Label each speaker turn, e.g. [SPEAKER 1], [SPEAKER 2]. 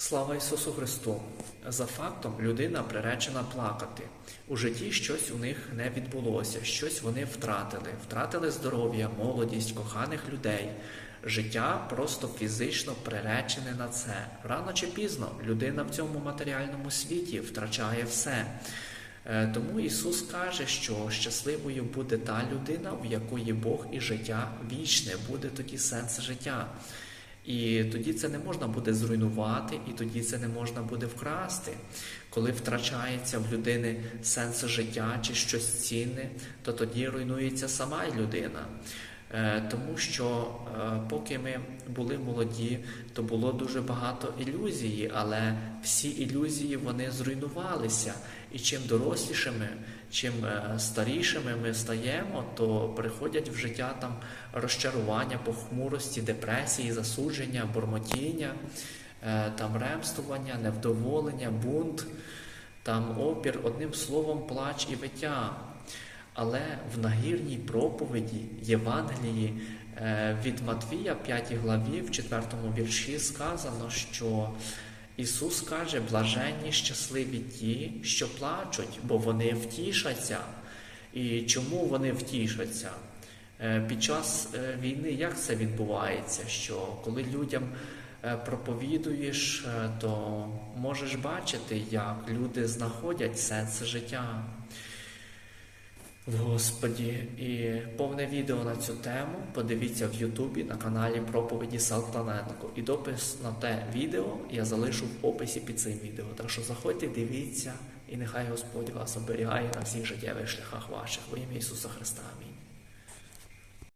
[SPEAKER 1] Слава Ісусу Христу! За фактом людина приречена плакати. У житті щось у них не відбулося, щось вони втратили. Втратили здоров'я, молодість, коханих людей. Життя просто фізично приречене на це. Рано чи пізно людина в цьому матеріальному світі втрачає все. Е, Тому Ісус каже, що щасливою буде та людина, в якої Бог і життя вічне, буде тоді сенс життя. І тоді це не можна буде зруйнувати, і тоді це не можна буде вкрасти. Коли втрачається в людини сенс життя чи щось цінне, то тоді руйнується сама людина. Е, Тому що е, поки ми були молоді, то було дуже багато ілюзії, але всі ілюзії вони зруйнувалися. І чим дорослішими, чим е, старішими ми стаємо, то приходять в життя там розчарування, похмурості, депресії, засудження, бормотіння, е, там ремствування, невдоволення, бунт, там опір, одним словом, плач і виття. Але в нагірній проповіді Євангелії е, від Матвія, 5 главі, в 4 вірші сказано, що Ісус каже, блаженні щасливі ті, що плачуть, бо вони втішаться. І чому вони втішаться? Е, Під час е, війни як це відбувається? Що коли людям проповідуєш, то можеш бачити, як люди знаходять сенс життя в Господі. І повне відео на цю тему подивіться в Ютубі на каналі Проповіді Салтаненко. І допис на те відео я залишу в описі під цим відео. Так що заходьте, дивіться, і нехай Господь вас оберігає на всіх життєвих шляхах ваших. Во ім'я Ісуса Христа. Амінь.